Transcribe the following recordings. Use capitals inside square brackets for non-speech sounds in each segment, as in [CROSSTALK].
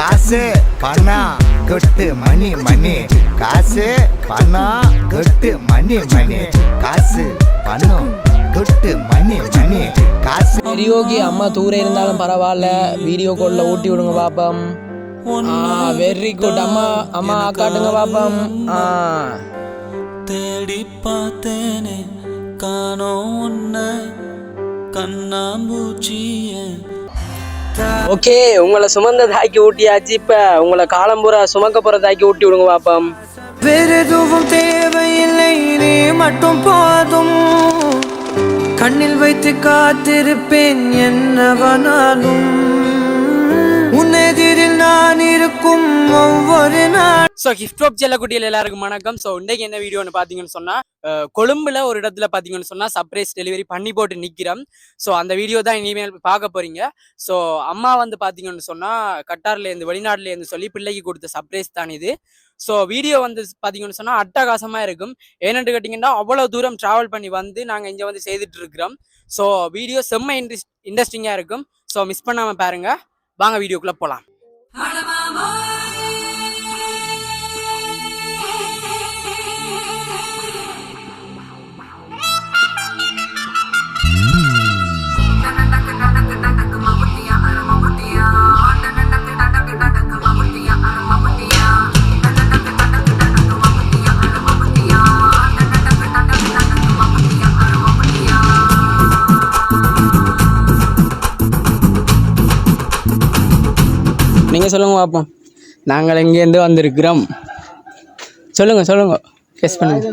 காசு பணம் கொட்டு மணி மணி. காசு பணம் கொட்டு மணி மணி. காசு பணம் கொட்டு மணி மணி. காசு சரி ஓகே அம்மா தூர இருந்தாலும் பரவாயில்ல. வீடியோ காலில் ஊட்டி விடுங்க பாப்பம். வெரி குட் அம்மா அம்மா காட்டுங்க பாப்பம். ஆ. தேடி பார்த்தேனே காணோம் உன்னை. கண்ணாம்பூச்சிய ஓகே உங்களை சுமந்த தாக்கி ஊட்டியாச்சு இப்ப உங்களை காலம்பூரா சுமக்க போற தாக்கி ஊட்டி விடுங்க பாப்பம். வேறெதுவும் தேவையில்லை நீ மட்டும் போதும். கண்ணில் வைத்து காத்திருப்பேன் என்னவனாலும். உன்னெதிரில் நான் இருக்கும் ஒவ்வொரு நாள். ஸோ ஹிப்டாப் செல்லக்குட்டியில் எல்லாருக்கும் வணக்கம். ஸோ இன்றைக்கு என்ன வீடியோன்னு பார்த்தீங்கன்னு சொன்னால் கொழும்புல ஒரு இடத்துல பார்த்தீங்கன்னு சொன்னால் சர்ப்ரைஸ் டெலிவரி பண்ணி போட்டு நிற்கிறோம் ஸோ அந்த வீடியோ தான் இனிமேல் பார்க்க போறீங்க. ஸோ அம்மா வந்து பார்த்தீங்கன்னு சொன்னால் கட்டார்லேருந்து வெளிநாட்டிலேருந்து சொல்லி பிள்ளைக்கு கொடுத்த சர்ப்ரைஸ் தான் இது. ஸோ வீடியோ வந்து பார்த்தீங்கன்னு சொன்னால் அட்டகாசமாக இருக்கும். ஏன்னு கேட்டிங்கன்னா அவ்வளோ தூரம் ட்ராவல் பண்ணி வந்து நாங்கள் இங்கே வந்து செய்துட்டு இருக்கிறோம் ஸோ வீடியோ செம்ம இன்ட்ரெஸ்ட் இன்ட்ரெஸ்டிங்காக இருக்கும். ஸோ மிஸ் பண்ணாமல் பாருங்க. வாங்க வீடியோக்குள்ளே போகலாம் நீங்கள் சொல்லுங்க பார்ப்போம் நாங்கள் எங்கேருந்து வந்திருக்கிறோம். சொல்லுங்க சொல்லுங்க. கெஸ் பண்ணுங்க.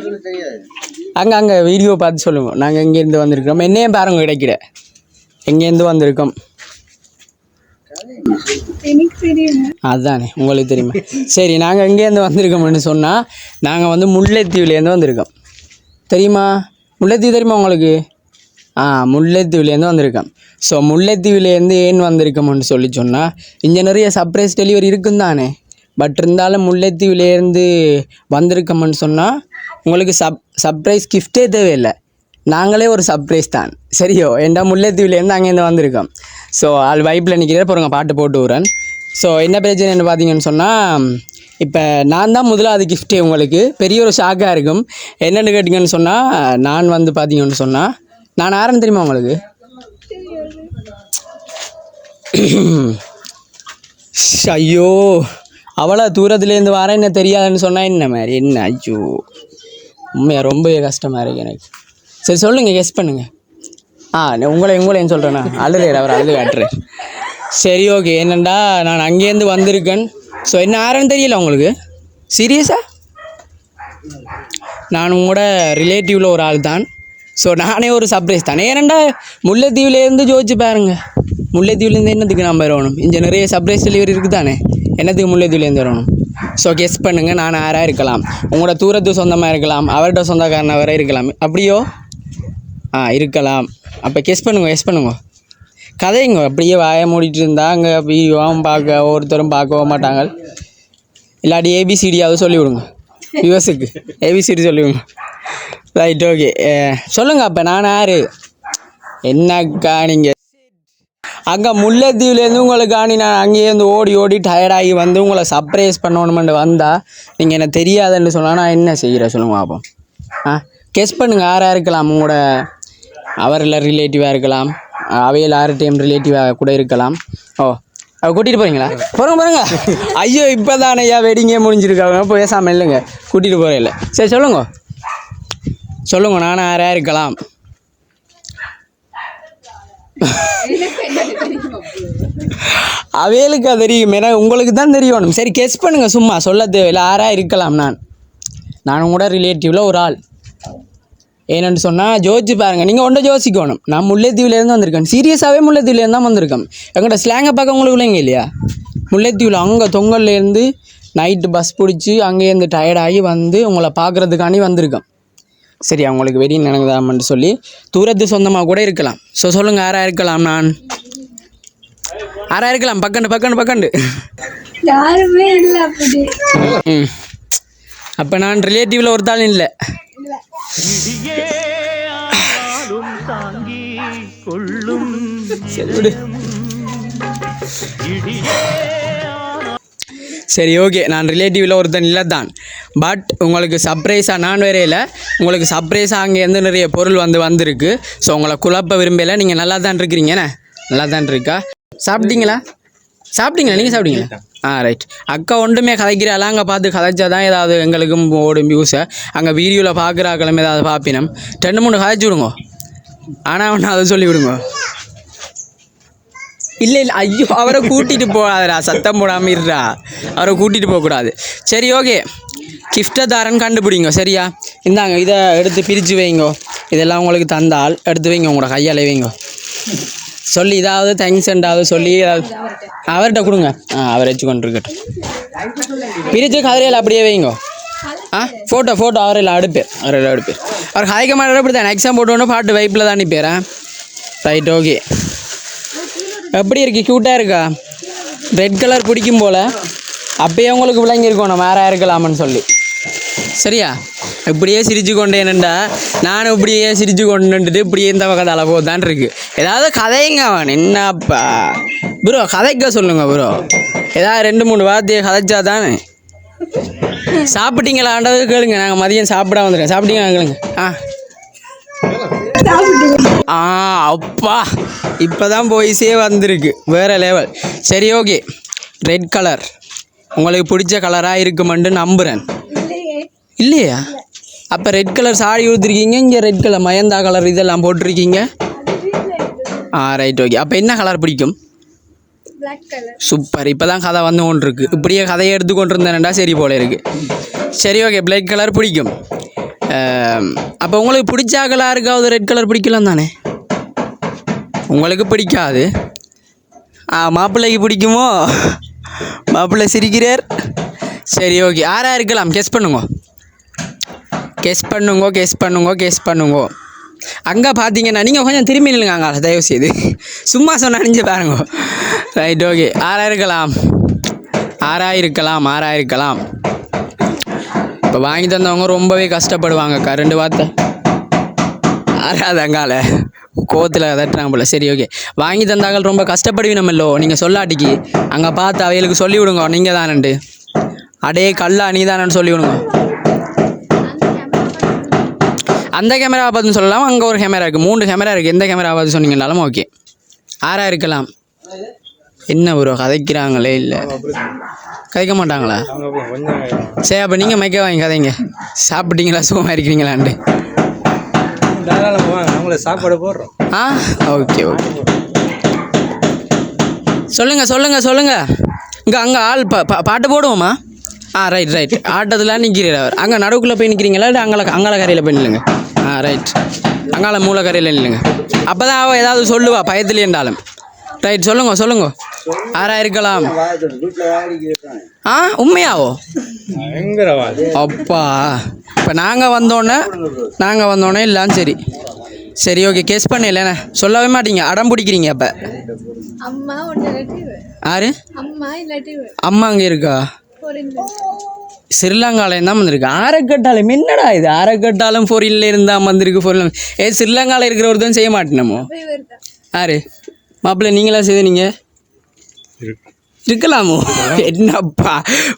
அங்கே அங்கே வீடியோ பார்த்து சொல்லுங்க. நாங்கள் எங்கேருந்து வந்திருக்கிறோம். என்னையும் பாருங்க கிடைக்கிற எங்கேருந்து வந்திருக்கோம்? அதுதானே உங்களுக்கு தெரியுமா? சரி நாங்கள் எங்கேருந்து வந்திருக்கோம்னு சொன்னால் நாங்கள் வந்து முல்லைத்தீவுலேருந்து வந்திருக்கோம். தெரியுமா? முல்லைத்தீவு தெரியுமா உங்களுக்கு? ஆ முல்லைத்தீவுலேருந்து வந்திருக்கோம். ஸோ முல்லைத்தீவுலேருந்து ஏன் வந்திருக்கோம்னு சொல்லி சொன்னால் இங்கே நிறைய சர்ப்ரைஸ் டெலிவரி இருக்கும் தானே. பட் இருந்தாலும் முல்லைத்தீவுலேருந்து வந்திருக்கோம்னு சொன்னால் உங்களுக்கு சப் சர்ப்ரைஸ் கிஃப்டே தேவையில்லை. நாங்களே ஒரு சர்ப்ரைஸ் தான். சரியோ? ஏண்டா முல்லைத்தீவுலேருந்து அங்கேருந்து வந்திருக்கோம். ஸோ ஆள் வைப்பில் நிற்கிற உங்கள் பாட்டு போட்டு விடுறேன். ஸோ என்ன பிரச்சனைன்னு பார்த்தீங்கன்னு சொன்னால் இப்போ நான் தான் முதலாவது கிஃப்ட்டே உங்களுக்கு. பெரிய ஒரு ஷாக்காக இருக்கும். என்னென்னு கேட்டிங்கன்னு சொன்னால் நான் வந்து பார்த்தீங்கன்னு சொன்னால் நான் யாருன்னு தெரியுமா உங்களுக்கு? ஐயோ அவ்வளோ தூரத்துலேருந்து வர என்ன தெரியாதுன்னு சொன்னால் என்ன மாதிரி? என்ன ஐயோ. உண்மையாக ரொம்பவே கஷ்டமாக இருக்கு எனக்கு. சரி சொல்லுங்கள் கெஸ் பண்ணுங்கள் ஆ உங்களை உங்களையும் சொல்கிறேண்ணா அழுதுறாரு அவர் அழுது காட்டுறேன். சரி ஓகே என்னண்டா நான் அங்கேருந்து வந்திருக்கேன். ஸோ என்ன யாருன்னு தெரியல உங்களுக்கு? சீரியஸா நான் உங்களோட ரிலேட்டிவில் ஒரு ஆள் தான் ஸோ நானே ஒரு சர்ப்ரைஸ் தானே. ஏனண்டா முல்லைத்தீவுலேருந்து ஜோதிச்சு பாருங்கள் முல்லைத்தீவுலேருந்து என்னத்துக்கு நான் வரணும்? இங்கே நிறைய சர்ப்ரைஸ் டெலிவரி இருக்குது தானே என்னத்துக்கு முல்லைத்தீவுலேருந்து வரணும்? ஸோ கெஸ் பண்ணுங்கள் நான் யாராக இருக்கலாம். உங்களோட தூரத்து சொந்தமாக இருக்கலாம் அவர்கிட்ட சொந்தக்காரனாக வர இருக்கலாம். அப்படியோ? ஆ இருக்கலாம். அப்போ கெஸ் பண்ணுங்க கெஸ் பண்ணுங்க. கதைங்க அப்படியே வாயை மூடிட்டு இருந்தா அங்கே வீடியோவும் பார்க்க ஒவ்வொருத்தரும் பார்க்கவும் மாட்டாங்க. இல்லாட்டி ஏபிசிடியாவது சொல்லி விடுங்க. ஏபிசிடி சொல்லி விடுங்க. ரைட் ஓகே சொல்லுங்கள் அப்போ நான் யார்? என்னக்கா நீங்கள் அங்கே முல்லைத்தீவுலேருந்து உங்களுக்கு காணி நான் அங்கேருந்து ஓடி ஓடி டயர்டாகி வந்து உங்களை சர்ப்ரைஸ் பண்ணணுமெண்டு வந்தால் நீங்கள் என்ன தெரியாதுன்னு சொன்னால் நான் என்ன செய்கிறேன் சொல்லுங்க பார்ப்போம் ஆ கெஸ் பண்ணுங்கள் யாராக இருக்கலாம்? உங்களோட அவரில் ரிலேட்டிவாக இருக்கலாம். அவையில் யார்கிட்டையும் ரிலேட்டிவாக கூட இருக்கலாம். ஓ அவ கூட்டிகிட்டு போகிறீங்களா போகிறோங்க பாருங்க ஐயோ இப்போ தான் ஐயா வெடிங்கே முடிஞ்சிருக்காங்க. பேசாமல் இல்லைங்க கூட்டிகிட்டு போகிறேன் இல்லை. சரி சொல்லுங்க. சொல்லுங்க நானும் யாராக இருக்கலாம்? [LAUGHS] அவைகளுக்கு தெரியும். ஏன்னா உங்களுக்கு தான் தெரியணும் சரி கெஸ் பண்ணுங்க சும்மா. சொல்ல தேவையில்லை. யாராக இருக்கலாம் நான். நான் கூட ரிலேட்டிவில் ஒரு ஆள். ஏன்னு சொன்னால் ஜோதிச்சு பாருங்க. நீங்கள் ஒன்றை யோசிக்கணும். நான் முல்லைத்தீவுலேருந்து வந்திருக்கேன். சீரியஸாகவே முல்லைத்தீவுலேருந்து தான் வந்திருக்கேன். எங்கள்கிட்ட ஸ்லாங்கை பார்க்க உங்களுக்கு இல்லைங்க இல்லையா? முல்லைத்தீவில் அங்கே தொங்கல்லேருந்து நைட்டு பஸ் பிடிச்சி அங்கேருந்து டயர்டாகி வந்து உங்களை பார்க்குறதுக்காண்டி வந்திருக்கேன். சரி அவங்களுக்கு வெடி நினைக்குதாமன்னு சொல்லி தூரத்து சொந்தமாக கூட இருக்கலாம். ஸோ சொல்லுங்கள் யாராக இருக்கலாம் நான்? யாராக இருக்கலாம்? பக்கண்டு பக்கண்டு பக்கண்டு. யாருமே இல்லை அப்படி. ம். அப்போ நான் ரிலேட்டிவில் ஒருத்தாலும் இல்லை. விடு. சரி ஓகே நான் ரிலேட்டிவில் ஒருத்தன் இல்லை தான் பட் உங்களுக்கு சர்ப்ரைஸாக நான் வரையில உங்களுக்கு சர்ப்ரைஸாக அங்கேருந்து நிறைய பொருள் வந்து வந்திருக்கு. ஸோ உங்களை குழப்ப விரும்பல. நீங்கள் நல்லா தான் இருக்கிறீங்க. என்ன? நல்லா தான் இருக்கா? சாப்பிட்டீங்களா? சாப்பிட்டீங்களா? நீங்கள் சாப்பிட்டீங்களா? ஆ ரைட் அக்கா ஒன்றுமே கதைக்கிறாள் அங்கே பார்த்து கதைச்சா தான் ஏதாவது எங்களுக்கும் ஓடும் வியூஸை அங்கே வீடியோவில் பார்க்குறாக்களும் ஏதாவது பார்ப்பினம். ரெண்டு மூணு கதைச்சு விடுங்க. ஆனால் ஒன்று அதை சொல்லி விடுங்க இல்லை இல்லை ஐயோ அவரை கூட்டிகிட்டு போகாதடா. சத்தம் போடாமல் இருடா. அவரை கூட்டிகிட்டு போகக்கூடாது. சரி ஓகே கிஃப்டை தாரன்னு கண்டுபிடிங்க சரியா? இந்தாங்க இதை எடுத்து பிரித்து வைங்கோ. இதெல்லாம் உங்களுக்கு தந்தால் எடுத்து வைங்க உங்களோட கையால் வைங்கோ. சொல்லி இதாவது தேங்க்ஸ் எண்டாவது சொல்லி அவர்கிட்ட கொடுங்க. ஆ அவர் வச்சு கொண்டு இருக்கட்டும் பிரித்து கதிரையில் அப்படியே வைங்கோ. ஆ ஃபோட்டோ ஃபோட்டோ அவரில் அடுப்பேர் அவரையில் அடுப்பேர் அவர் ஹாய்க்க மாட்டார் அப்படி தான் எக்ஸாம் போட்டோன்னு பாட்டு வைப்பில் தான் அனுப்பிடுறேன் ரைட் ஓகே எப்படி இருக்கு? க்யூட்டாக இருக்கா? ரெட் கலர் பிடிக்கும் போல். அப்பயே உங்களுக்கு விளங்கியிருக்கோம் நம்ம வேற இருக்கலாமன்னு சொல்லி. சரியா? இப்படியே சிரிச்சு கொண்டேனுண்டா நானும் இப்படியே சிரிச்சு கொண்டுட்டு இப்படியே இந்த பக்கத்து அளவு தான் இருக்கு. ஏதாவது கதைங்க அவன். என்னப்பா? ப்ரோ கதைக்க சொல்லுங்க ப்ரோ ஏதாவது ரெண்டு மூணு வார்த்தையை கதைச்சா தானே? சாப்பிட்டீங்களாண்டது கேளுங்க நாங்கள் மதியம் சாப்பிட வந்துருக்கோம் சாப்பிட்டீங்களா கேளுங்க. ஆ. ஆ அப்பா. இப்போதான் போய்ஸே வந்திருக்கு. வேற லெவல் சரி ஓகே ரெட் கலர் உங்களுக்கு பிடிச்ச கலராக இருக்குமென்று நம்புகிறேன் இல்லையா. அப்போ ரெட் கலர் சாரி கொடுத்துருக்கீங்க இங்கே ரெட் கலர் மயந்தா கலர் இதெல்லாம் போட்டிருக்கீங்க? ஆ ரைட் ஓகே அப்போ என்ன கலர் பிடிக்கும்? சூப்பர் இப்போ தான் கதை வந்து கொண்டு இருக்கு இப்படியே கதையை எடுத்து கொண்டு இருந்தேன்டா சரி போல இருக்கு. சரி ஓகே பிளாக் கலர் பிடிக்கும். அப்போ உங்களுக்கு பிடிச்ச இருக்காவது ரெட் கலர் பிடிக்கலாம் தானே? உங்களுக்கு பிடிக்காது. ஆ மாப்பிள்ளைக்கு பிடிக்குமோ? மாப்பிள்ளை சிரிக்கிறார். சரி ஓகே ஆறா இருக்கலாம்? கெஸ் பண்ணுங்க. கெஸ் பண்ணுங்க கெஸ் பண்ணுங்க கெஸ் பண்ணுங்க. அங்கே பார்த்தீங்கன்னா நீங்கள் கொஞ்சம் திரும்பி நில்லுங்க அங்கே தயவு செய்து சும்மா சொன்ன அணிஞ்சு பாருங்க. ரைட் ஓகே ஆறா இருக்கலாம்? ஆறா இருக்கலாம்? ஆறா இருக்கலாம்? இப்போ வாங்கி தந்தவங்க ரொம்பவே கஷ்டப்படுவாங்கக்கா ரெண்டு வார்த்தை. ஆறாது கோத்தில் தட்டுறாங்க போல. சரி ஓகே வாங்கி தந்தாங்கள் ரொம்ப கஷ்டப்படுவீனமல்லோ நீங்கள் சொல்லாட்டிக்கு. அங்கே பார்த்து அவைகளுக்கு சொல்லி விடுங்க. நீங்கள் தானண்டு. அடே கல்லா நீ தானு சொல்லி விடுங்க. அந்த கேமரா பார்த்து சொல்லலாம். அங்கே ஒரு கேமரா இருக்குது மூணு கேமரா இருக்குது எந்த கேமரா பார்த்து சொன்னீங்கனாலும் ஓகே ஆறாக இருக்கலாம். என்ன ப்ரோ கதைக்கிறாங்களே இல்லை. கதைக்க மாட்டாங்களா? சரி அப்போ நீங்கள் மைக்க வாங்கி கதைங்க. சாப்பிட்டீங்களா சுகமாக இருக்கிறீங்களான்ட்டு அவங்கள சாப்பாடு போடுறோம். ஆ ஓகே ஓகே சொல்லுங்க சொல்லுங்க சொல்லுங்க. இங்கே அங்கே ஆள் பா பாட்டு போடுவோமா? ஆ ரைட் ரைட் ஆட்டத்தில் நிற்கிறீர் அவர்? அங்கே நடுவுக்குள்ளே போய் நிற்கிறீங்களா இல்லை அங்கே அங்கால கரையில் போய் நில்லுங்க? ஆ ரைட் அங்கால மூல கரையில் நில்லுங்க. அப்போ தான் அவள் ஏதாவது சொல்லுவா பயத்துல இருந்தாலும். ரைட் சொல்லுங்க சொல்லுங்க. ஆறா இருக்கலாம் ஆ உண்மையாவோ? அப்பா இப்போ நாங்கள் வந்தோடனே நாங்கள் வந்தோடனே எல்லாம் சரி. சரி ஓகே கெஸ் பண்ணலண்ணே சொல்லவே மாட்டீங்க. அடம் பிடிக்கிறீங்க அப்போ. யாரு அம்மா அங்கே இருக்கா? ஸ்ரீலங்காலேருந்து தான் வந்திருக்கு? ஆரக்கட்டாலும் என்னடா இது? ஆரக்கட்டாலும் பொரியலில் இருந்தால் வந்திருக்கு பொரியல் ஏ ஸ்ரீலங்காவில் இருக்கிற ஒருத்தன் செய்ய மாட்டேனமோ? யாரு மாப்பிள்ளை நீங்களா செய்தீங்க? இருக்கலாமோ? என்னப்பா?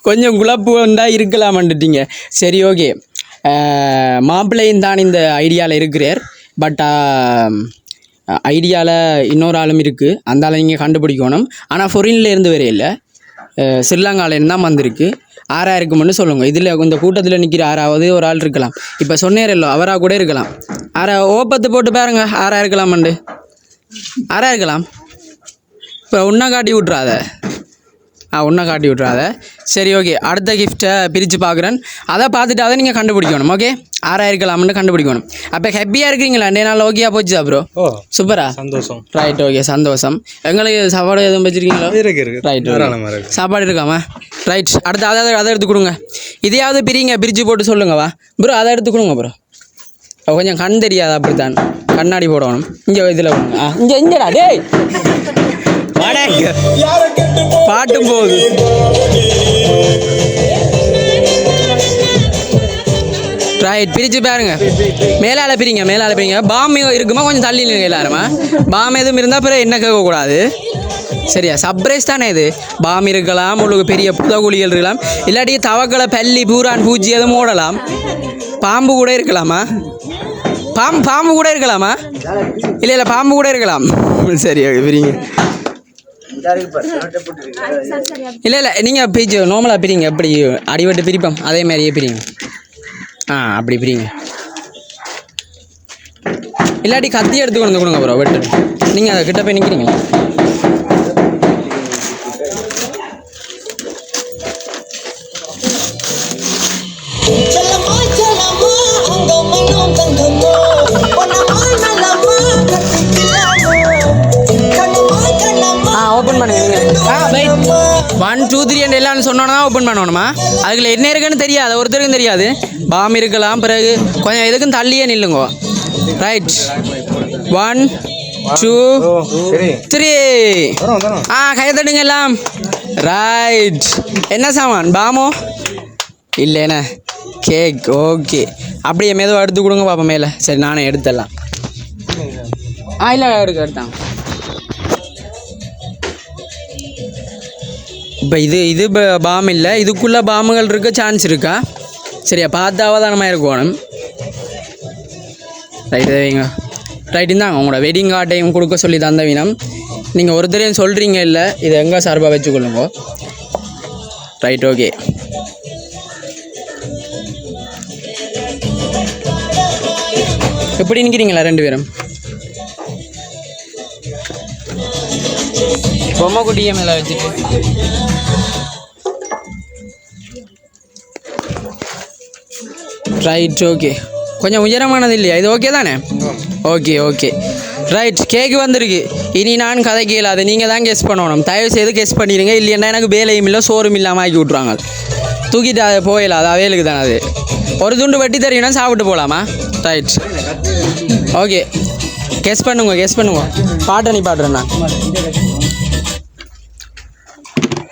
கொஞ்சம் குழப்பு வந்தா இருக்கலாமன்ட்டுட்டீங்க சரி ஓகே. மாப்பிள்ளையும் தான் இந்த ஐடியாவில் இருக்கிறார். பட் ஐடியாவில் இன்னொரு ஆளும் இருக்குது அந்த ஆளை நீங்கள் கண்டுபிடிக்கணும். ஆனால் ஃபொரின்ல இருந்து வரையில இல்லை. ஸ்ரீலங்காலேருந்து தான் வந்திருக்கு? ஆறா இருக்கும்னு சொல்லுங்க. இதில் இந்த கூட்டத்தில் நிற்கிற ஆறாவது ஒரு ஆள் இருக்கலாம். இப்போ சொன்னேரல்லோ அவராக கூட இருக்கலாம். ஆறா ஓப்பத்து போட்டு பாருங்க. ஆறா இருக்கலாமண்டு. ஆறா இருக்கலாம். இப்போ உன்னை காட்டி விட்றாத ஆ உன்னை காட்டி விட்றாத சரி ஓகே அடுத்த கிஃப்ட்டை பிரித்து பார்க்குறேன் அதை பார்த்துட்டு அதை நீங்கள் கண்டுபிடிக்கணும் ஓகே ஆறா இருக்கலாம்னு கண்டுபிடிக்கணும். அப்போ ஹாப்பியாக இருக்கிறீங்களா? ரெண்டே நாள் ஓகேயா போச்சுதா ப்ரோ ஓ சூப்பரா? சந்தோஷம். ரைட் ஓகே சந்தோஷம். எங்களுக்கு சாப்பாடு எதுவும் வச்சுருக்கீங்களா? இருக்கு இருக்கு ரைட் சாப்பாடு இருக்காமா? ரைட் அடுத்து அதை அதை எடுத்து கொடுங்க. இதையாவது பிரிங்க பிரித்து போட்டு சொல்லுங்க வா. ப்ரோ அதை எடுத்து கொடுங்க ப்ரோ கொஞ்சம் கண் தெரியாது அப்படித்தான். கண்ணாடி போடணும். இங்கே இதில் ஆ இங்கே இங்கடா டேய். பாட்டும் போகுது. ரைட் பிரித்து பாருங்க. மேலால பிரிங்க மேலால பிரிங்க. பாம் இருக்குமா? கொஞ்சம் தள்ளி நில்லுங்க எல்லாருமா. பாம் எதுவும் இருந்தால் பிறகு என்ன கேட்கக்கூடாது? சரியா? சர்ப்ரைஸ் தானே இது? பாம் இருக்கலாம் உங்களுக்கு பெரிய புதகுழிகள் இருக்கலாம். இல்லாட்டி தவக்களை பல்லி பூரான் பூச்சி எதுவும் ஓடலாம். பாம்பு கூட இருக்கலாமா? பாம்பு பாம்பு கூட இருக்கலாமா? இல்லை இல்லை பாம்பு கூட இருக்கலாம். சரி பிரிங்க. இல்லை இல்லை நீங்கள் பிரிச்சு நார்மலாக பிரிங்க. எப்படி அடிவட்டு பிரிப்போம். அதே மாதிரியே பிரிங்க. ஆ அப்படி பிரிங்க. இல்லாட்டி கத்தி எடுத்து கொண்டு வந்து கொடுங்க ப்ரோ வெட்டு. நீங்கள் அதை கிட்ட போய் நிற்கிறீங்களா ஒன் டூ த்ரீ அண்ட் எல்லாம் சொன்னோன்னா ஓப்பன் பண்ணணுமா? அதுக்குள்ள என்ன இருக்குன்னு தெரியாது ஒருத்தருக்கும் தெரியாது. பாம் இருக்கலாம் பிறகு கொஞ்சம் எதுக்கும் தள்ளியே நில்லுங்க. ரைட் ஒன் டூ த்ரீ ஆ கையை தட்டுங்க எல்லாம். ரைட் என்ன சாமான் பாமோ? இல்லைண்ணே கேக் ஓகே அப்படியே மெதுவாக எடுத்து கொடுங்க பாப்பா மேலே. சரி நானே எடுத்துடலாம். ஆ இல்லை எடுக்க எடுத்தாங்க இப்போ இது இது பாம் இல்லை. இதுக்குள்ளே பாம்புகள் இருக்க சான்ஸ் இருக்கா? சரியா பார்த்து அவதானமாக இருக்கணும். ரைட் வைங்க. ரைட் இந்தாங்க. உங்களோட வெட்டிங் கார்டையும் கொடுக்க சொல்லி தந்த வினம். நீங்கள் ஒருத்தரையும் சொல்கிறீங்க இல்லை இதை எங்கே சார்பாக வச்சுக்கொள்ளுங்க. ரைட் ஓகே எப்படி நிற்கிறீங்களா ரெண்டு பேரும்? பொம்மை குட்டியை மேலே வச்சுட்டு. ரைட் ஓகே கொஞ்சம் உயரமானது இல்லையா? இது ஓகே தானே? ஓகே ஓகே ரைட் கேக்கு வந்திருக்கு. இனி நான் கதை கேளாது. நீங்கள் தான் கெஸ் பண்ணணும். தயவு செய்து கெஸ் பண்ணிடுங்க இல்லைன்னா எனக்கு வேலையும் இல்லை சோறும் இல்லாமல் ஆக்கி விட்ருவாங்க தூக்கிட்டு அதை போயிடலாம் அது அவையலுக்கு தானே அது. ஒரு துண்டு வெட்டி தெரியும்னா சாப்பிட்டு போகலாமா ரைட் ஓகே கெஸ் பண்ணுங்க கெஸ் பண்ணுங்க. பாட்டை நீ பாடுறேன் நான்.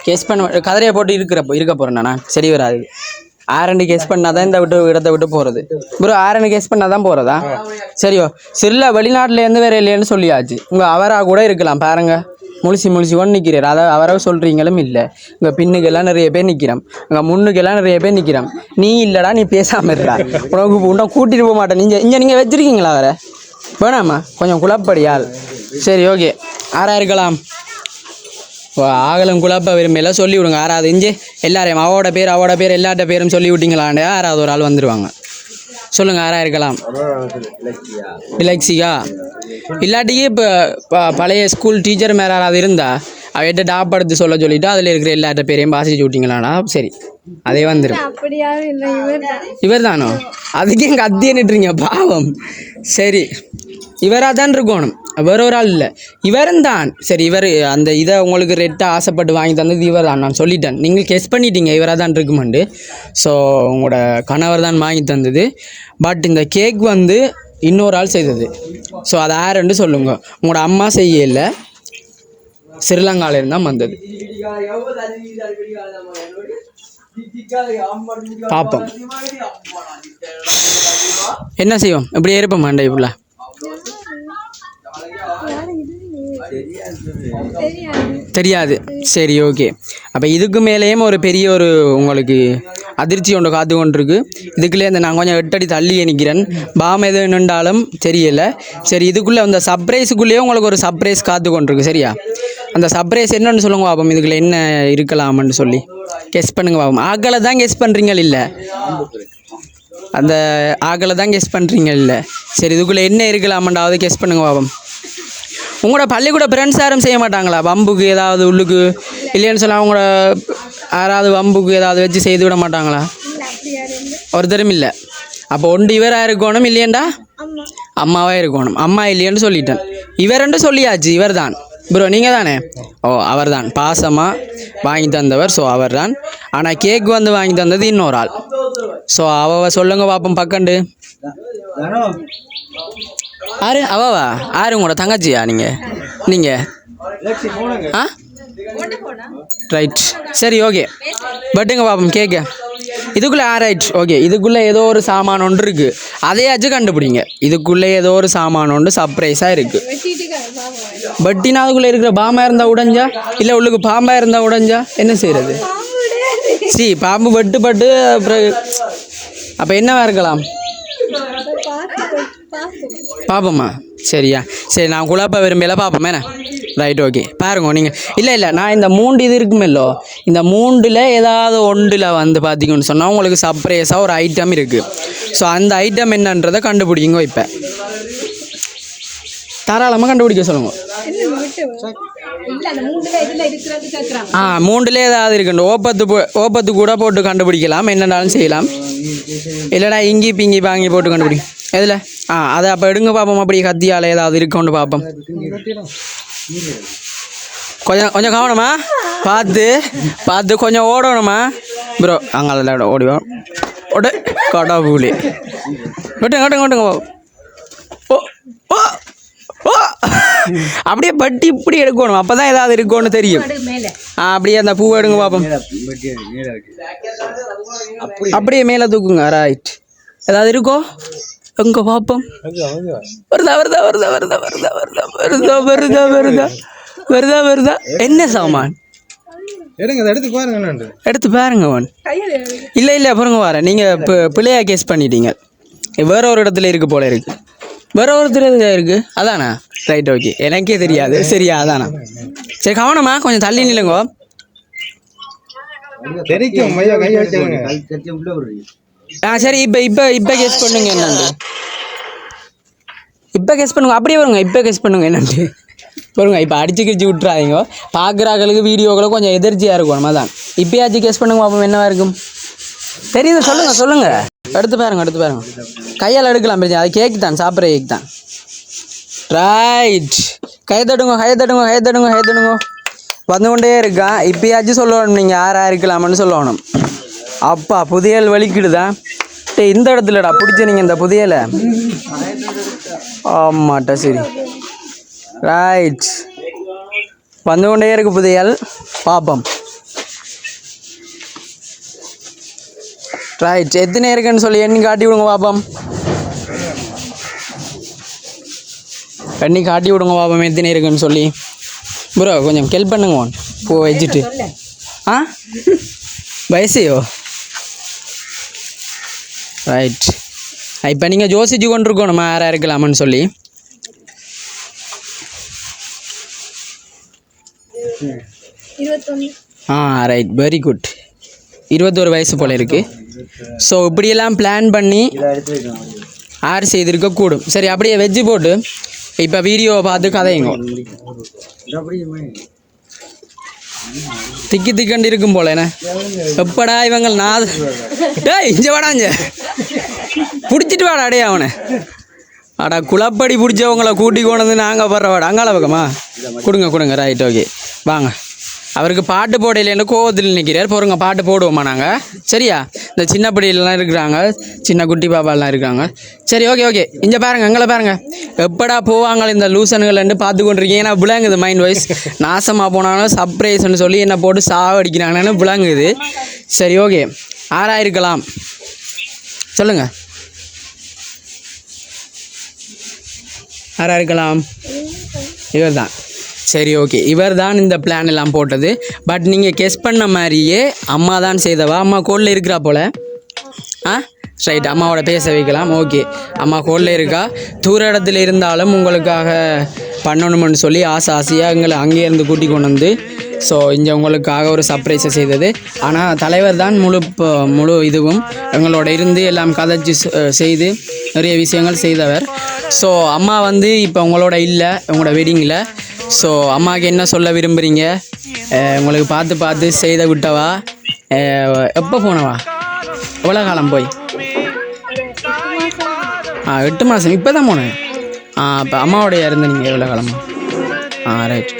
கெஸ் பண்ண கதிரையை போட்டு இருக்கிறப்போ இருக்க போகிறேன் நான் சரி வராது. ஆரண்டு கெஸ் பண்ணால் தான் இந்த விட்டு இடத்த விட்டு போகிறது ப்ரோ ஆரணி கெஸ் பண்ணால் தான் போகிறதா சரியோ சிறில வெளிநாட்டிலேருந்து வேற இல்லைன்னு சொல்லியாச்சு. உங்கள் அவராக கூட இருக்கலாம் பாருங்க. முழிச்சு முழிச்சு கொண்டு நிற்கிறார் அதை அவரை சொல்கிறீங்களும் இல்லை. இங்கே பின்னுக்கெல்லாம் நிறைய பேர் நிற்கிறோம் இங்கே முன்னுக்கெல்லாம் நிறைய பேர் நிற்கிறோம் நீ இல்லைடா நீ பேசாமல் இருக்கா உனக்கு உன்னை கூட்டிகிட்டு போக மாட்டேன். நீங்கள் இங்கே நீங்கள் வச்சுருக்கீங்களா வேற? வேணாமா? கொஞ்சம் குழப்படியால். சரி ஓகே ஆறாக இருக்கலாம்? ஆகலம் குழப்ப விரும்பல. சொல்லி விடுங்க ஆறாவது இஞ்சி. எல்லாரையும் அவட பேர் அவட பேர் எல்லாட்ட பேரும் சொல்லி விட்டீங்களாண்டே ஆறாவது ஒரு ஆள் வந்துடுவாங்க சொல்லுங்கள் ஆறா இருக்கலாம்? இலக்ஸிகா இல்லாட்டிக்கு இப்போ பழைய ஸ்கூல் டீச்சர் மேலே யாராவது இருந்தா அவட்ட டாப் எடுத்து சொல்ல சொல்லிட்டு அதில் இருக்கிற எல்லாட்ட பேரையும் வாசிச்சு விட்டீங்களாடா சரி அதே வந்துடும் இவர் தான் அதுக்கு நிட்டுறீங்க பாவம். சரி. இவராக தான் இருக்கணும் வேற ஒரு ஆள் இல்லை இவரும் தான் சரி இவர் அந்த இதை உங்களுக்கு ரெட்டாக ஆசைப்பட்டு வாங்கி தந்தது இவர் தான் நான் சொல்லிட்டேன். நீங்கள் கெஸ் பண்ணிட்டீங்க இவராக தான் இருக்குமெண்டு ஸோ உங்களோட கணவர் தான் வாங்கி தந்தது. பட் இந்த கேக் வந்து இன்னொரு ஆள் செய்தது. ஸோ அது யாருன்னு சொல்லுங்க. உங்களோட அம்மா செய்யல. ஸ்ரீலங்காவிலேருந்து தான் வந்தது. பார்ப்போம் என்ன செய்வோம்? இப்படியே இருப்போம் மண்டை இப்படிலாம் தெரியாது. சரி ஓகே அப்போ இதுக்கு மேலேயும் ஒரு பெரிய ஒரு உங்களுக்கு அதிர்ச்சி ஒன்று காத்து கொண்டிருக்கு. இதுக்குள்ளே இந்த நான் கொஞ்சம் எட்டடி தள்ளி நிற்கிறேன். பாம் எது நின்றாலும் தெரியலை. சரி இதுக்குள்ளே அந்த சர்ப்ரைஸுக்குள்ளேயே உங்களுக்கு ஒரு சர்ப்ரைஸ் காத்து கொண்டிருக்கு சரியா? அந்த சர்ப்ரைஸ் என்னன்னு சொல்லுங்க பாப்போம் இதுக்குள்ளே என்ன இருக்கலாம்னு சொல்லி. கெஸ் பண்ணுங்க பாப்போம் ஆக்களை தான் கெஸ் பண்ணுறீங்க இல்லை? அந்த ஆக்களை தான் கெஸ் பண்ணுறீங்க இல்லை சரி இதுக்குள்ளே என்ன இருக்கலாமண்டாவது கெஸ் பண்ணுங்க பாப்போம் உங்களோட பள்ளிக்கூட ஃப்ரெண்ட்ஸ் யாரும் செய்ய மாட்டாங்களா? வம்புக்கு ஏதாவது உள்ளுக்கு இல்லைன்னு சொன்னால் அவங்களோட யாராவது வம்புக்கு ஏதாவது வச்சு செய்து விட மாட்டாங்களா? ஒருத்தரும் இல்லை. அப்போ ஒன்று இவராக இருக்கணும் இல்லையண்டா? அம்மா. அம்மாவாக இருக்கணும். அம்மா இல்லையன்னு சொல்லிட்டேன். இவரெண்டு சொல்லியாச்சு இவர் தான். ப்ரோ நீங்கள் தானே? ஓ அவர் தான். பாசமாக வாங்கி தந்தவர் ஸோ அவர் தான். ஆனால் கேக் வந்து வாங்கி தந்தது இன்னொரு ஆள். ஸோ அவ சொல்லுங்க பாப்போம் பக்கண்டு. ஆறு அவவா ஆறு உங்களோட தங்கச்சியா நீங்கள் நீங்கள் ஆ? ரைட் சரி ஓகே பட்டுங்க பாப்போம் கேட்க இதுக்குள்ளே ஆராய்ட் ஓகே இதுக்குள்ளே ஏதோ ஒரு சாமான் ஒன்று இருக்குது அதையாச்சும் கண்டுபிடிங்க. இதுக்குள்ளே ஏதோ ஒரு சாமான் ஒன்று சர்ப்ரைஸாக இருக்குது பட்டினா அதுக்குள்ளே இருக்கிற பாம்பா இருந்தால் உடைஞ்சா? இல்லை உள்ளுக்கு பாம்பா இருந்தால் உடைஞ்சா? என்ன செய்கிறது சி பாம்பு பட்டு பட்டு அப்புறம் அப்போ என்னவா இருக்கலாம்? பார்ப்போம்மா சரியா. சரி நான் குழப்ப விரும்பல பார்ப்போம் என்ன? ரைட் ஓகே பாருங்க நீங்கள் இல்லை இல்லை நான் இந்த மூண்டு இது இருக்குமில்லோ இந்த மூண்டில் ஏதாவது ஒன்றில் வந்து பார்த்தீங்கன்னு சொன்னால் உங்களுக்கு சர்ப்ரைஸாக ஒரு ஐட்டம் இருக்குது ஸோ அந்த ஐட்டம் என்னன்றதை கண்டுபிடிங்க இப்போ. தாராளமாக கண்டுபிடிக்க சொல்லுங்க. ஆ மூண்டுல ஏதாவது இருக்குண்டு ஓப்பத்து ஓப்பத்து கூட போட்டு கண்டுபிடிக்கலாம். என்னன்னாலும் செய்யலாம். இல்லைடா இங்கி பிங்கி பாங்கி போட்டு கண்டுபிடிக்கும் எதில்? ஆ அதை அப்போ எடுங்க பார்ப்போம் அப்படி கத்தியால் ஏதாவது இருக்கோண்டு பார்ப்போம் கொஞ்சம் கொஞ்சம் கவனமா. பார்த்து பார்த்து கொஞ்சம் ஓடணுமா? ப்ரோ அங்கே அதில் ஓடிவோம். ஓடு கடவுளே. விட்டுங்க விட்டுங்க விட்டுங்க. ஓ ஓ ஓ. அப்படியே பட்டி இப்படி எடுக்கணும் அப்போ தான் ஏதாவது இருக்கும்னு தெரியும் ஆ அப்படியே அந்த பூவை எடுங்க பார்ப்போம் அப்படியே மேலே தூக்குங்க ரைட் ஏதாவது இருக்கோ எங்க பார்ப்போம் வருதா வருதா வருதா வருதா வருதா வருதா வருதா வருதா வருதா வருதா வருதா என்ன சாமான் எடுங்க அதை எடுத்து பாருங்க என்னண்டு எடுத்து பாருங்க ஒன் இல்லை இல்லை பாருங்க வரேன் நீங்கள் பிள்ளையா கேஸ் பண்ணிட்டீங்க வேற ஒரு இடத்துல இருக்கு போல இருக்கு வேற ஒரு இடத்துல இருக்கு? அதானா? ரைட் ஓகே எனக்கே தெரியாது. சரியா அதானா? சரி கவனமா கொஞ்சம் தள்ளி நில்லுங்கோ. ஆ சரி இப்போ இப்போ இப்போ கெஸ் பண்ணுங்க என்னண்டு இப்போ கெஸ் பண்ணுங்க. அப்படியே வருங்க இப்போ கெஸ் பண்ணுங்க என்னண்டு பாருங்க இப்போ அடிச்சு கிடிச்சு விட்றாதீங்க பார்க்குறாங்களுக்கு வீடியோக்களை கொஞ்சம் எதிர்ச்சியாக இருக்கணும் அதான் இப்போயாச்சும் கெஸ் பண்ணுங்க பாப்போம் என்னவா இருக்கும். தெரியுது சொல்லுங்க சொல்லுங்க. எடுத்து பாருங்க எடுத்து பாருங்க. கையால் எடுக்கலாம் பிரச்சனை அது கேக் தான் சாப்பிட்ற கேக் தான். ரைட் கை தட்டுங்க கை தட்டுங்க கை தட்டுங்க கை தட்டுங்க. வந்து கொண்டே இருக்கான் இப்பயாச்சும் சொல்லணும் நீங்கள் யாராக இருக்கலாம்னு சொல்லணும். அப்பா புதையல் வலிக்குடுதான் டே இந்த இடத்துலடா பிடிச்ச நீங்கள் இந்த புதையலை. ஆமாட்டா சரி. ரைட் வந்து கொண்டே இருக்கு புதையல். பாப்போம். ரைட் எத்தனை இருக்குன்னு சொல்லி எண்ணி காட்டி விடுங்க பாப்போம். எண்ணி காட்டி விடுங்க பாப்போம் எத்தனை இருக்குன்னு சொல்லி. ப்ரோ கொஞ்சம் ஹெல்ப் பண்ணுங்க ஒன் பூ வச்சுட்டு. ஆ? வயசையோ? ரைட் இப்போ நீங்கள் யோசிச்சு கொண்டிருக்கணும் யாராக இருக்கலாமான்னு சொல்லி. ஆ ரைட் வெரி குட் இருபத்தோரு வயசு போல் இருக்குது ஸோ இப்படியெல்லாம் பிளான் பண்ணி ஆர் செய்திருக்க கூடும். சரி அப்படியே வெஜ்ஜு போட்டு இப்போ வீடியோவை பார்த்து கதையுங்க. திக்கி திக்கண்டு இருக்கும் போல என்ன? எப்படா இவங்க நான் டேய் இஞ்ச வாடா இஞ்ச பிடிச்சிட்டு வாடா அடே அவனை. அடா குளப்படி பிடிச்சவங்கள கூட்டி கொண்டு வந்து நாங்கள் படுற வாடா அங்கால பக்கமா? கொடுங்க கொடுங்க ரைட் ஓகே வாங்க. அவருக்கு பாட்டு போடையிலேருந்து கோவத்தில் நிற்கிறார் போருங்க பாட்டு போடுவோமா நாங்கள் சரியா? இந்த சின்ன படியிலலாம் இருக்கிறாங்க. சின்ன குட்டி பாப்பாலாம் இருக்காங்க. சரி ஓகே ஓகே இங்கே பாருங்க எங்களை பாருங்க. எப்படா போவாங்க இந்த லூசனுங்கள்ட்டு பார்த்து கொண்டிருக்கீங்க ஏன்னா விளங்குது மைண்ட் வைஸ் நாசமாக போனாலும் சர்ப்ரைஸ்னு சொல்லி என்னை போட்டு சாவடிக்கிறாங்கன்னு விளங்குது. சரி ஓகே ஆறாயிருக்கலாம் சொல்லுங்கள் யாராக இருக்கலாம் இவர் தான் சரி ஓகே இவர் தான் இந்த பிளான் எல்லாம் போட்டது. பட் நீங்கள் கெஸ் பண்ண மாதிரியே அம்மா தான் செய்தவா? அம்மா கோலில் இருக்கிறா போல. ஆ? ரைட் அம்மாவோட பேச வைக்கலாம். ஓகே அம்மா கோலில் இருக்கா? தூர இடத்துல இருந்தாலும் உங்களுக்காக பண்ணணும்னு சொல்லி ஆசை ஆசையாக எங்களை அங்கேருந்து கூட்டி கொண்டு வந்து ஸோ இங்கே உங்களுக்காக ஒரு சர்ப்ரைஸை செய்தது. ஆனால் தலைவர் தான் முழு முழு இதுவும் எங்களோட இருந்து எல்லாம் கதைச்சு செ- செய்து நிறைய விஷயங்கள் செய்தவர். ஸோ அம்மா வந்து இப்போ உங்களோட இல்லை உங்களோட வெட்டிங்கில் ஸோ அம்மாவுக்கு என்ன சொல்ல விரும்புகிறீங்க உங்களுக்கு பார்த்து பார்த்து செய்த விட்டவா? எப்போ போனவா? எவ்வளோ காலம் போய்? ஆ எட்டு மாதம் இப்போ தான் போனேன். ஆ அப்போ அம்மாவோடைய இருந்து நீங்கள் எவ்வளோ காலமா? ஆ ரைட்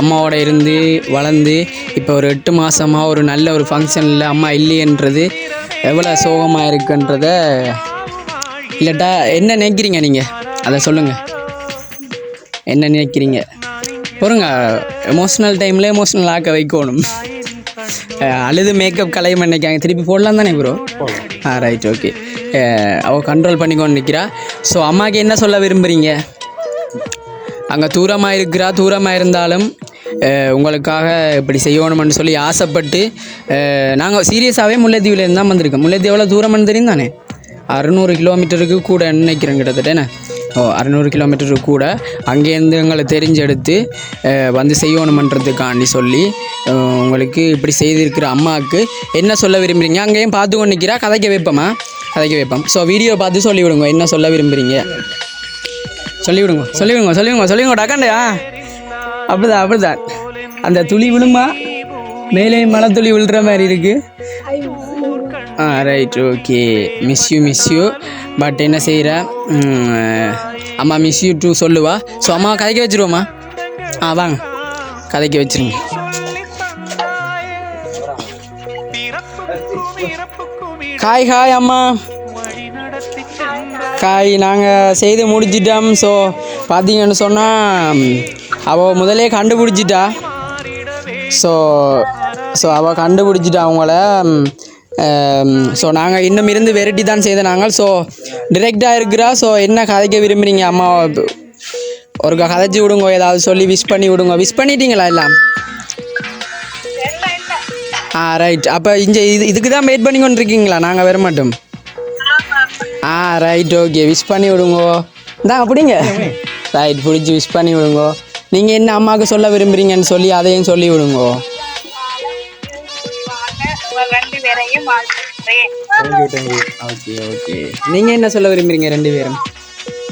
அம்மாவோட இருந்து வளர்ந்து இப்போ ஒரு எட்டு மாதமாக ஒரு நல்ல ஒரு ஃபங்க்ஷனில் அம்மா இல்லையன்றது எவ்வளோ சோகமாக இருக்குன்றத இல்லட்டா என்ன நினைக்கிறீங்க நீங்கள் அதை சொல்லுங்கள் என்ன நினைக்கிறீங்க? பொறுங்க எமோஷ்னல் டைமில் எமோஷ்னல் ஆக்க வைக்கணும். அழுது மேக்கப் கலையும் நினைக்காங்க திருப்பி போடலாம் தானே ப்ரோ ஆ ரைட் ஓகே அவள் கண்ட்ரோல் பண்ணிக்கொண்டு நிற்கிறா ஸோ அம்மாவுக்கு என்ன சொல்ல விரும்புகிறீங்க அங்கே தூரமாக இருக்கிறா தூரமாக இருந்தாலும் உங்களுக்காக இப்படி செய்யணும்னு சொல்லி ஆசைப்பட்டு நாங்கள் சீரியஸாகவே முல்லைத்தீவுலேருந்து தான் வந்திருக்கோம். முல்லைத்தீவு எவ்வளோ தூரம்னு தெரியும் தானே? அறுநூறு கிலோமீட்டருக்கு கூட நினைக்கிறேன் கிட்டத்தட்ட என்ன? அறநூறு கிலோமீட்டரு கூட அங்கேருந்து எங்களை தெரிஞ்செடுத்து வந்து செய்யணுமன்றதுக்காண்டி சொல்லி உங்களுக்கு இப்படி செய்திருக்கிற அம்மாவுக்கு என்ன சொல்ல விரும்புகிறீங்க அங்கேயும் பார்த்து கொண்டு நிற்கிறா கதைக்க வைப்போமா? கதைக்க வைப்போம். ஸோ வீடியோ பார்த்து சொல்லி விடுங்க என்ன சொல்ல விரும்புகிறீங்க சொல்லிவிடுங்க. சொல்லிவிடுங்க. சொல்லிவிடுங்க. விடுங்க டக்காண்டா அப்படிதான் அப்படிதான். அந்த துளி விழுமா? மேலே மழை துளி விழுற மாதிரி இருக்குது ஆ right okay miss you miss you but என்ன செய்கிற அம்மா மிஸ் யூ டூ சொல்லுவா. ஸோ அம்மா கதைக்க வச்சிருவோம்மா. ஆ வாங்க. கதைக்க வச்சிருங்க. ஹாய் ஹாய் அம்மா. காய் நாங்கள் செய்து முடிச்சிட்டோம். ஸோ பார்த்தீங்கன்னு சொன்னால் அவள் முதலே கண்டுபிடிச்சிட்டா. ஸோ ஸோ அவள் கண்டுபிடிச்சிட்டா அவங்கள. Um, ஸோ நாங்கள் இன்னும் இருந்து வெரைட்டி தான் செய்த நாங்கள். ஸோ டிரெக்டாக இருக்கிறா. ஸோ என்ன கதைக்க விரும்புகிறீங்க அம்மா? ஒரு கதைச்சி விடுங்க ஏதாவது சொல்லி விஷ் பண்ணி விடுங்க. விஷ் பண்ணிட்டீங்களா எல்லாம்? ஆ ரைட் அப்போ இங்கே இது இதுக்கு தான் வெயிட் பண்ணி கொண்டு இருக்கீங்களா நாங்கள் வர மாட்டோம். ஆ ரைட் ஓகே விஷ் பண்ணி விடுங்கோ. இந்தா அப்படிங்க ரைட் பிடிச்சி விஷ் பண்ணி விடுங்கோ. நீங்கள் என்ன அம்மாவுக்கு சொல்ல விரும்புகிறீங்கன்னு சொல்லி அதையும் சொல்லி விடுங்கோ. வாழ்த்துகிறேன் ஓகே ஓகே நீங்கள் என்ன சொல்ல விரும்புகிறீங்க ரெண்டு பேரும்?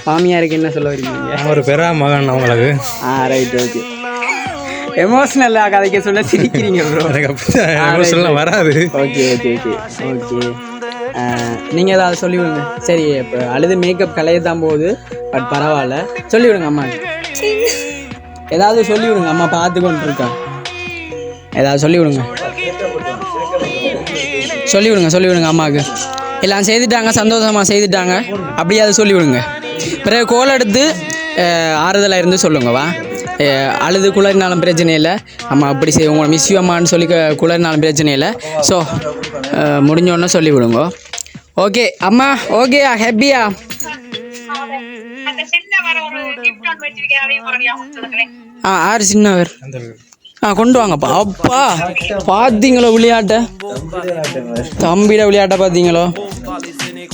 மாமியாருக்கு என்ன சொல்ல விரும்புறீங்க? ஒரு பெரா மகன் அவங்களுக்கு. ஆ ரைட் ஓகே எமோஷ்னலாக கதைக்க சொல்ல சிரிக்கிறீங்க ப்ரோ எனக்கு வராது. ஓகே ஓகே ஓகே ஓகே நீங்கள் ஏதாவது சொல்லி விடுங்க. சரி இப்போ அழுது மேக்கப் கலைய தான் போகுது பட் பரவாயில்ல. சொல்லி விடுங்க அம்மா. ஏதாவது சொல்லி விடுங்க அம்மா பார்த்து கொண்டு இருக்கா ஏதாவது சொல்லி விடுங்க. சொல்லி விடுங்க சொல்லி விடுங்க அம்மாவுக்கு. எல்லாம் செய்துட்டாங்க சந்தோஷமாக செய்துட்டாங்க. அப்படியே அதை சொல்லி விடுங்க பிறகு கோல் எடுத்து அஹ், ஆறுதலா இருந்து சொல்லுங்க வா. அஹ், அழுது குளறினாலும் பிரச்சனை இல்லை. அம்மா அப்படி செய்ய உங்களை மிஸ் அம்மான்னு சொல்லி குளறினாலும் பிரச்சனை இல்லை. ஸோ முடிஞ்சோடனே சொல்லி விடுங்க ஓகே அம்மா ஓகேயா ஹாப்பியா அந்த சின்னவர் ஒரு gift ஒன்று வச்சிருக்கேன் அதையும் மறுபடியும் கொடுத்துருக்கிறேன் ஆ ஆறு சின்னவர் ஆ கொண்டு வாங்கப்பா. அப்பா பார்த்தீங்களோ விளையாட்டை? தம்பிட விளையாட்டை பார்த்தீங்களோ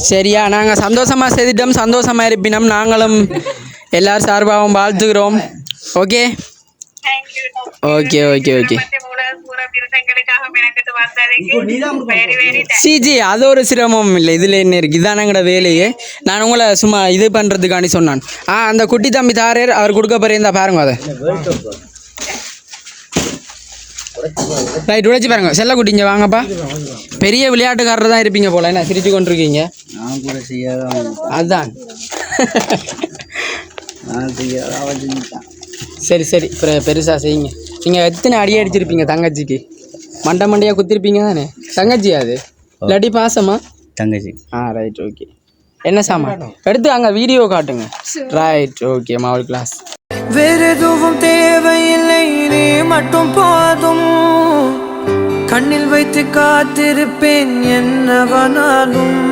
சரியா நாங்கள் சந்தோஷமாக செய்துட்டோம் சந்தோஷமாக இருப்பினோம். நாங்களும் எல்லார் சார்பாகவும் வாழ்த்துக்கிறோம் ஓகே ஓகே ஓகே ஓகே சிஜி அது ஒரு சிரமம் இல்லை இதில் என்ன இருக்குது இதானங்கட வேலையே நான் உங்களை சும்மா இது பண்ணுறதுக்காண்டி சொன்னான் ஆ அந்த குட்டி தம்பி தாரர் அவர் கொடுக்க போகிறேன் இந்த பாருங்க அதை ரைட் உழைச்சி பாருங்க. செல்ல குட்டிங்க வாங்கப்பா. பெரிய விளையாட்டுக்காரர் தான் இருப்பீங்க போல. என்ன சிரிச்சு கொண்டிருக்கீங்க? நான் கூட செய்யாத அதுதான் நான் செய்யாத சரி சரி. பெ- பெருசா செய்யுங்க. நீங்கள் எத்தனை அடி அடிச்சிருப்பீங்க தங்கச்சிக்கு? மண்டை மண்டையாக குத்திருப்பீங்க தானே? தங்கச்சி அது? இல்லாட்டி பாசமா? தங்கச்சி. ஆ ரைட் ஓகே என்ன சாமான்? எடுத்து அங்கே வீடியோ காட்டுங்க. ரைட் ஓகே மாவல் கிளாஸ் வேறெதுவும் தேவையில்லை நீ மட்டும் போதும். கண்ணில் வைத்து காத்திருப்பேன் என்னவனாலும்.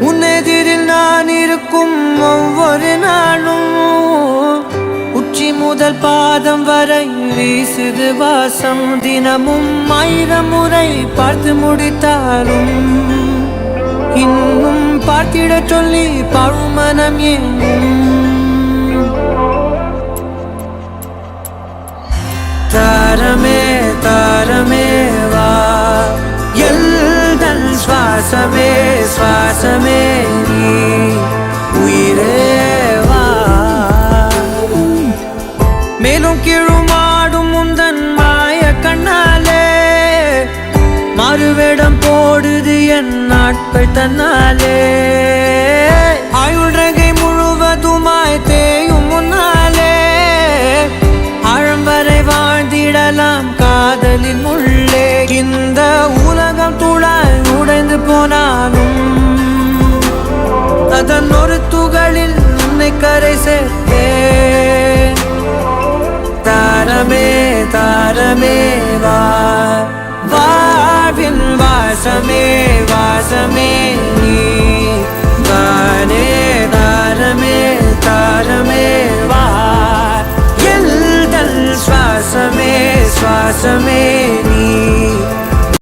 உன்னெதிரில் நான் இருக்கும் ஒவ்வொரு நாளும். உச்சி முதல் பாதம் வரை வீசுது வாசம். தினமும் ஆயிரம் முறை பார்த்து முடித்தாலும். இன்னும் பார்த்திட சொல்லி பழுமனம் எங்கும் தாரமே தாரமே வா. எல்தன் சுவாசமே சுவாசமே நீ. உயிரே வா. மேலும் கீழுமாடும் முந்தன் மாய கண்ணாலே மறுவேடம் போடுது என் நாட்கள் தன்னாலே. வாசமே வா. வாழ்வின் வாசமே வாசமே நீ. தானே தாரமே தாரமே வா. எல்தல் சுவாசமே சுவாசமே நீ.